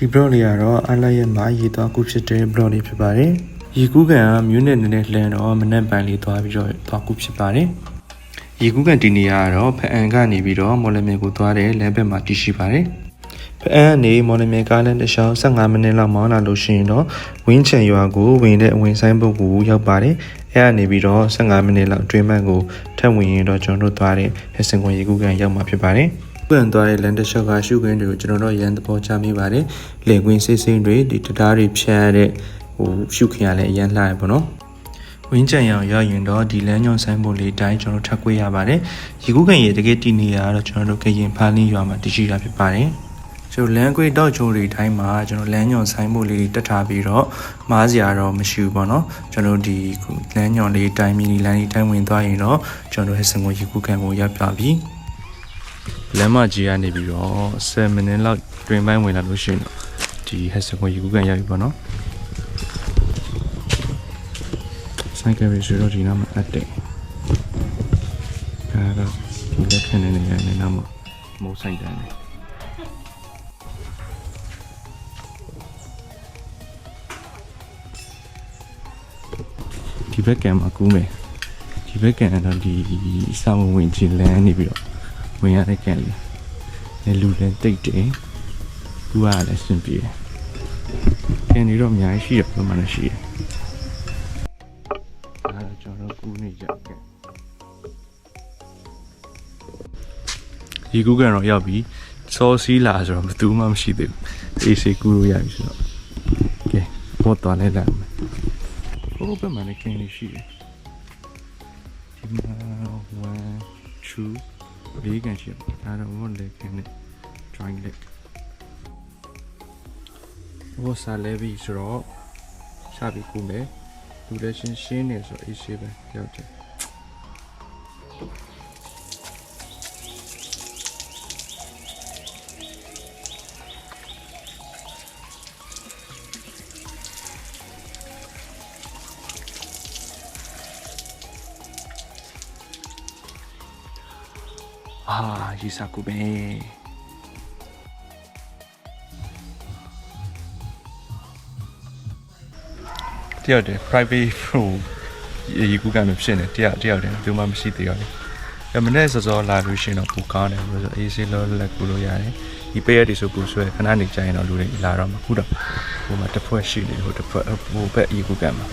ဒီ blog လေးကတော့အားလိုက်ရဲ့မှာရေးသွားခုဖြစ်တဲ့ blog လေးဖြစ်ပါတယ်ရေကူးကန်ကမြို့နယ်နည်းနည်းလှမ်းတော့မနက်ပိုင်းလေးသွားပြီးတော့သွားခုဖြစ်ပါတယ်ရေကူးကန်ဒီနေရာကတော့ဖအန်ကနေပြီးတော့မော်လမြိုင်ကိုသွားတဲ့လမ်းဘက်မှာတည်ရှိပါတယ်ဖအန်ကနေမော်လမြိုင်ကားလမ်းတစ်လျှောက်15မိနစ်လောက်မောင်းလာလို့ရှိရင်တော့ဝင်းချံရွာကိုဝင်တဲ့အဝင်ဆိုင်ဘုတ်ကိုရောက်ပါတယ်အဲကနေပြီးတော့15မိနစ်လောက်အတွင်းမှန်ကိုထပ်ဝင်ရင်တော့ကျွန်တော်တို့သွားတဲ့ဟက်စင်ကွန်ရေကူးကန်ရောက်မှာဖြစ်ပါတယ် ပြန်သွားတဲ့လန်တစ်လျှောက်ကရှုခင်းတွေကိုကျွန်တော်တို့ရန်သဘောချမိပါတယ်။လေကွင်းစိတ်စိမ့်တွေဒီတရားတွေဖြတ်ရတဲ့ဟိုရှုခင်းရလဲအရန်လှရပါတော့။ဝင်းကြံရောင်ရောက်ရင်တော့ဒီလမ်းညွန်ဆိုင်ဖို့လေးတိုင်းကျွန်တော်ထပ်ခွေးရပါတယ်။ရေကူးခင်ရေတကယ်တည်နေရတော့ကျွန်တော်တို့ကရင်ဖားလင်းရွာမှာတရှိတာဖြစ်ပါတယ်။ကျွန်တော်လမ်းကွေးတော့ချိုးတွေတိုင်းမှာကျွန်တော်လမ်းညွန်ဆိုင်ဖို့လေးတက်ထားပြီးတော့မားစရာတော့မရှိဘူးပေါ့နော်။ကျွန်တော်ဒီလမ်းညွန်လေးတိုင်းမီလီလမ်းလေးတိုင်းဝင်သွားရင်တော့ကျွန်တော်ဟဲ့စင်ကိုရေကူးခံကိုရပ်ပြပြီ။ လမ်းမကြီးကနေပြီးတော့7မိနစ်လောက်တွင်ပိုင်းဝင်လာလို့ရှိရင်တော့ဒီဟက်စကွန်ယူကန်ရပြီပေါ့နော်ဆိုင်ကယ်ရီဆိုတော့ဒီနားမှာအပ်တယ်အဲတော့ဒီလက်ခံနေနေရနေနားမှာမိုးဆိုင်တန်းနေဒီဘက်ကံမှာကူးမယ်ဒီဘက်ကံကတော့ဒီစာမဝင်ချင်လမ်းနေပြီးတော့ ဝင်ရတဲ့ကန်လေးလေလူလည်းတိတ်တယ်ဘူးကလည်းအဆင်ပြေတယ်ကန်တွေတော့အများကြီးရှိတယ်ဘယ်မှာလဲရှိတယ်အဲဒါကျွန်တော်တို့ကူးနေကြကန်ဒီကူကန်တော့ရောက်ပြီစောစီးလာဆိုတော့ဘယ်သူမှမရှိသေးဘူးအေးစေးကူလို့ရပြီဆိုတော့ကဲဘောတော်လည်းလာမယ်ဟိုဘက်မှာလည်းကန်လေးရှိတယ်ဒီမှာ1 2 လေးကန်ရှိတယ်ဒါတော့ဘောလေးကန်နဲ့ drawing လေးဘောစားလဲပြီဆိုတော့စပြီးကူမယ်လူလည်းရှင်းရှင်းနေဆိုတော့အေးဆေးပဲရောက်တယ် အာရီစာကူပဲတယောက်တည်း private ဟိုရေကူးကံမျိုးဖြစ်နေတယောက်တယောက်တည်းဘယ်သူမှမရှိသေးတော့လေအဲမနေ့စောစောလာလို့ရှိရင်တော့ပူကောင်းတယ်လို့ဆိုအေးဆေးလောလက်ကူလို့ရတယ်ဒီပေးရတဲ့ဆိုပူဆွဲခဏနေကြရင်တော့လူတွေလာတော့မှာခုတော့ဟိုမှာတစ်ဖွဲ့ရှိနေဟိုတစ်ဖွဲ့ဟိုဘက်ရေကူးကံမှာ